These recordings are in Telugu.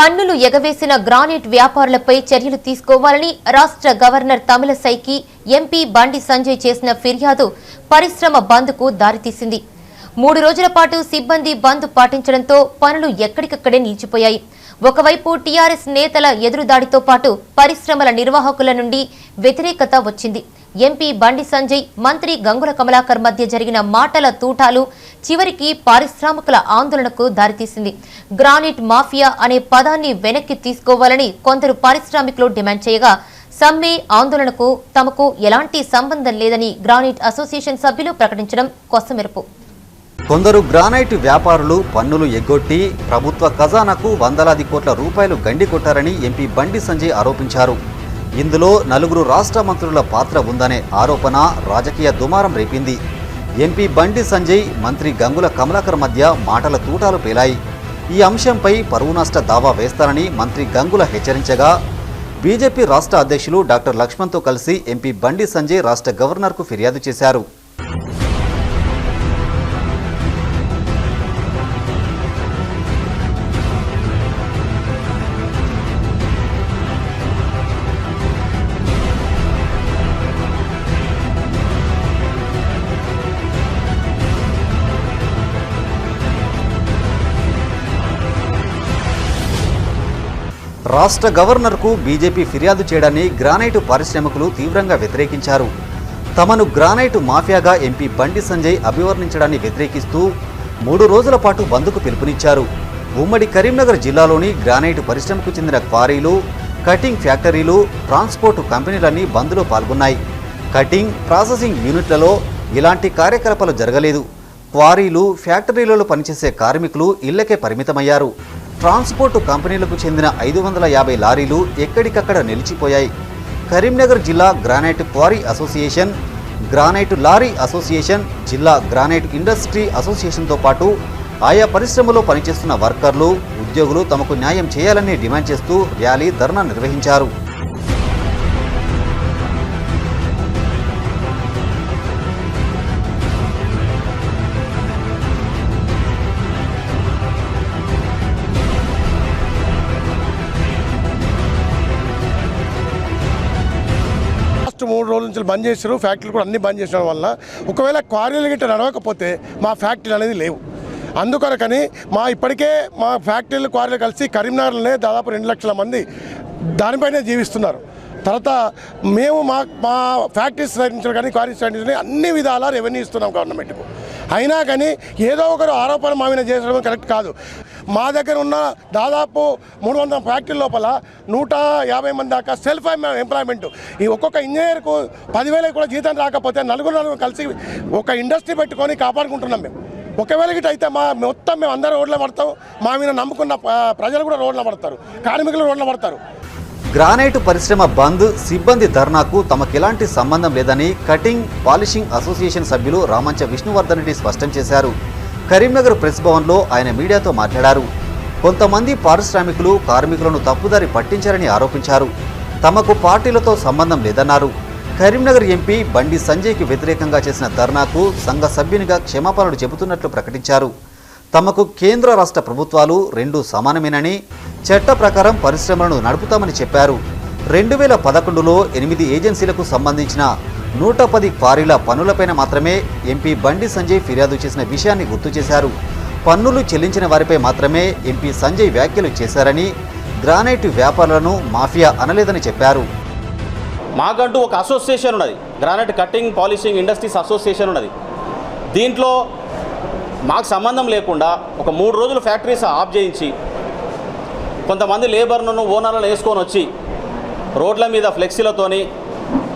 పన్నులు ఎగవేసిన గ్రానైట్ వ్యాపారులపై చర్యలు తీసుకోవాలని రాష్ట్ర గవర్నర్ తమిళసైకి ఎంపీ బండి సంజయ్ చేసిన ఫిర్యాదు పరిశ్రమ బంద్కు దారితీసింది. మూడు రోజుల పాటు సిబ్బంది బంద్ పాటించడంతో పనులు ఎక్కడికక్కడే నిలిచిపోయాయి. ఒకవైపు టీఆర్ఎస్ నేతల ఎదురుదాడితో పాటు పరిశ్రమల నిర్వాహకుల నుండి వ్యతిరేకత వచ్చింది. ఎంపీ బండి సంజయ్ మంత్రి గంగుల కమలాకర్ మధ్య జరిగిన మాటల తూటాలు చివరికి పారిశ్రామికుల ఆందోళనకు దారితీసింది. గ్రానైట్ మాఫియా అనే పదాన్ని వెనక్కి తీసుకోవాలని కొందరు పారిశ్రామికులు డిమాండ్ చేయగా సమ్మె ఆందోళనకు తమకు ఎలాంటి సంబంధం లేదని గ్రానైట్ అసోసియేషన్ సభ్యులు ప్రకటించడం కొసమెరుపు. కొందరు గ్రానైట్ వ్యాపారులు పన్నులు ఎగ్గొట్టి ప్రభుత్వ ఖజానాకు వందలాది కోట్ల రూపాయలు గండి కొట్టారని ఎంపీ బండి సంజయ్ ఆరోపించారు. ఇందులో నలుగురు రాష్ట్ర మంత్రుల పాత్ర ఉందనే ఆరోపణ రాజకీయ దుమారం రేపింది. ఎంపీ బండి సంజయ్ మంత్రి గంగుల కమలాకర్ మధ్య మాటల తూటాలు పేలాయి. ఈ అంశంపై పరువు నష్ట దావా వేస్తారని మంత్రి గంగుల హెచ్చరించగా బీజేపీ రాష్ట్ర అధ్యక్షులు డాక్టర్ లక్ష్మణ్తో కలిసి ఎంపీ బండి సంజయ్ రాష్ట్ర గవర్నర్కు ఫిర్యాదు చేశారు. రాష్ట్ర గవర్నర్కు బీజేపీ ఫిర్యాదు చేయడాన్ని గ్రానైటు పారిశ్రామికులు తీవ్రంగా వ్యతిరేకించారు. తమను గ్రానైటు మాఫియాగా ఎంపీ బండి సంజయ్ అభివర్ణించడాన్ని వ్యతిరేకిస్తూ మూడు రోజుల పాటు బంద్కు పిలుపునిచ్చారు. ఉమ్మడి కరీంనగర్ జిల్లాలోని గ్రానైటు పరిశ్రమకు చెందిన క్వారీలు కటింగ్ ఫ్యాక్టరీలు ట్రాన్స్పోర్ట్ కంపెనీలన్నీ బంద్లో పాల్గొన్నాయి. కటింగ్ ప్రాసెసింగ్ యూనిట్లలో ఇలాంటి కార్యకలాపాలు జరగలేదు. క్వారీలు ఫ్యాక్టరీలలో పనిచేసే కార్మికులు ఇళ్ళకే పరిమితమయ్యారు. ట్రాన్స్పోర్ట్ కంపెనీలకు చెందిన ఐదు వందల యాభై లారీలు ఎక్కడికక్కడ నిలిచిపోయాయి. కరీంనగర్ జిల్లా granite quarry association granite lorry association జిల్లా గ్రానైట్ ఇండస్ట్రీ అసోసియేషన్తో పాటు ఆయా పరిశ్రమలో పనిచేస్తున్న వర్కర్లు ఉద్యోగులు తమకు న్యాయం చేయాలని డిమాండ్ చేస్తూ ర్యాలీ ధర్నా నిర్వహించారు. రోజుల నుంచి బంద్ చేశారు ఫ్యాక్టరీలు కూడా అన్ని బంద్ చేసిన వల్ల. ఒకవేళ క్వారీలు గిట్ట నడవకపోతే మా ఫ్యాక్టరీలు అనేది లేవు. అందుకొరకని మా ఇప్పటికే మా ఫ్యాక్టరీలు క్వారీలు కలిసి కరీంనగర్లోనే దాదాపు రెండు లక్షల మంది దానిపైనే జీవిస్తున్నారు. తర్వాత మేము మా మా ఫ్యాక్టరీస్ నిర్మించడం కానీ క్వారీస్ నిర్మించడం అన్ని విధాలా రెవెన్యూ ఇస్తున్నాం గవర్నమెంట్కు. అయినా కానీ ఏదో ఒకరు ఆరోపణ మా మీద చేసడం కరెక్ట్ కాదు. మా దగ్గర ఉన్న దాదాపు మూడు వందల ఫ్యాక్టరీ లోపల నూట యాభై మంది దాకా సెల్ఫ్ ఎంప్లాయ్మెంట్ ఈ ఒక్కొక్క ఇంజనీర్కు పదివేలకు కూడా జీతం రాకపోతే నలుగురు నలుగురు కలిసి ఒక ఇండస్ట్రీ పెట్టుకొని కాపాడుకుంటున్నాం మేము. ఒకవేళ గిట్ట అయితే మా మొత్తం మేము అందరూ రోడ్ల పడతాం. మా మీద నమ్ముకున్న ప్రజలు కూడా రోడ్ల పడతారు. కార్మికులు రోడ్ల పడతారు. గ్రానైట్ పరిశ్రమ బంద్ సిబ్బంది ధర్నాకు తమకెలాంటి సంబంధం లేదని కటింగ్ పాలిషింగ్ అసోసియేషన్ సభ్యులు రామంచ విష్ణువర్ధన్ రెడ్డి స్పష్టం చేశారు. కరీంనగర్ ప్రెస్ భవన్లో ఆయన మీడియాతో మాట్లాడారు. కొంతమంది పారిశ్రామికులు కార్మికులను తప్పుదారి పట్టించారని ఆరోపించారు. తమకు పార్టీలతో సంబంధం లేదన్నారు. కరీంనగర్ ఎంపీ బండి సంజయ్కి వ్యతిరేకంగా చేసిన ధర్నాకు సంఘ సభ్యునిగా క్షమాపణలు చెబుతున్నట్లు ప్రకటించారు. తమకు కేంద్ర రాష్ట్ర ప్రభుత్వాలు రెండు సమానమేనని చట్ట ప్రకారం పరిశ్రమలను నడుపుతామని చెప్పారు. రెండు వేల పదకొండులో ఎనిమిది ఏజెన్సీలకు సంబంధించిన నూట పది క్వారీల పన్నులపైన మాత్రమే ఎంపీ బండి సంజయ్ ఫిర్యాదు చేసిన విషయాన్ని గుర్తు చేశారు. పన్నులు చెల్లించిన వారిపై మాత్రమే ఎంపీ సంజయ్ వ్యాఖ్యలు చేశారని గ్రానైట్ వ్యాపారులను మాఫియా అనలేదని చెప్పారు. మాకంటూ ఒక అసోసియేషన్ ఉన్నది. Granite cutting polishing industries association ఉన్నది. దీంట్లో మాకు సంబంధం లేకుండా ఒక మూడు రోజులు ఫ్యాక్టరీస్ ఆఫ్ చేయించి కొంతమంది లేబర్ను ఓనర్లను వేసుకొని వచ్చి రోడ్ల మీద ఫ్లెక్సీలతోని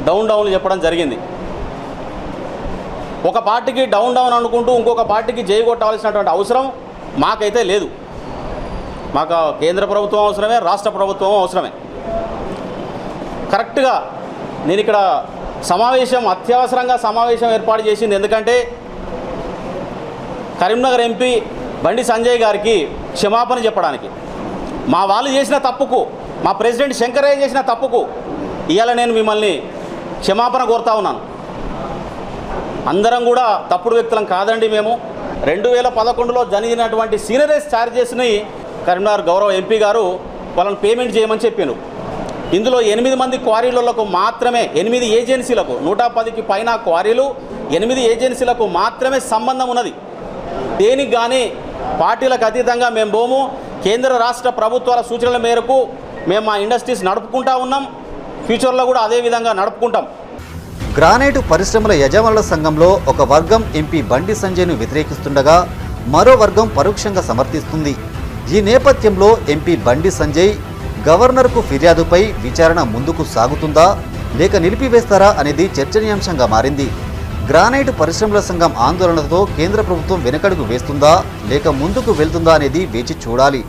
డౌన్ డౌన్ చెప్పడం జరిగింది. ఒక పార్టీకి డౌన్ డౌన్ అనుకుంటూ ఇంకొక పార్టీకి జై కొట్టాల్సినటువంటి అవసరం మాకైతే లేదు. మాకు కేంద్ర ప్రభుత్వం అవసరమే రాష్ట్ర ప్రభుత్వం అవసరమే. కరెక్ట్గా నేను ఇక్కడ సమావేశం అత్యవసరంగా సమావేశం ఏర్పాటు చేసింది ఎందుకంటే కరీంనగర్ ఎంపీ బండి సంజయ్ గారికి క్షమాపణ చెప్పడానికి. మా వాళ్ళు చేసిన తప్పుకు మా ప్రెసిడెంట్ శంకరయ్య చేసిన తప్పుకు ఇవాళ నేను మిమ్మల్ని క్షమాపణ కోరుతా ఉన్నాను. అందరం కూడా తప్పుడు వ్యక్తులం కాదండి మేము. రెండు వేల పదకొండులో జరిగినటువంటి సీనియరైజ్ ఛార్జెస్ని కరీంనగర్ గౌరవ ఎంపీ గారు వాళ్ళని పేమెంట్ చేయమని చెప్పాను ఇందులో ఎనిమిది మంది క్వారీలకు మాత్రమే ఎనిమిది ఏజెన్సీలకు నూట పదికి పైన క్వారీలు ఎనిమిది ఏజెన్సీలకు మాత్రమే సంబంధం ఉన్నది. దేనికి కానీ పార్టీలకు అతీతంగా మేము పోము. కేంద్ర రాష్ట్ర ప్రభుత్వాల సూచనల మేరకు మేము మా ఇండస్ట్రీస్ నడుపుకుంటా ఉన్నాం. ఫ్యూచర్లో కూడా అదే విధంగా నడుపుకుంటాం. గ్రానైట్ పరిశ్రమల యజమానుల సంఘంలో ఒక వర్గం ఎంపీ బండి సంజయ్ను వ్యతిరేకిస్తుండగా మరో వర్గం పరోక్షంగా సమర్థిస్తుంది. ఈ నేపథ్యంలో ఎంపీ బండి సంజయ్ గవర్నర్కు ఫిర్యాదుపై విచారణ ముందుకు సాగుతుందా లేక నిలిపివేస్తారా అనేది చర్చనీయాంశంగా మారింది. గ్రానైట్ పరిశ్రమల సంఘం ఆందోళనతో కేంద్ర ప్రభుత్వం వెనకడుగు వేస్తుందా లేక ముందుకు వెళ్తుందా అనేది వేచి చూడాలి.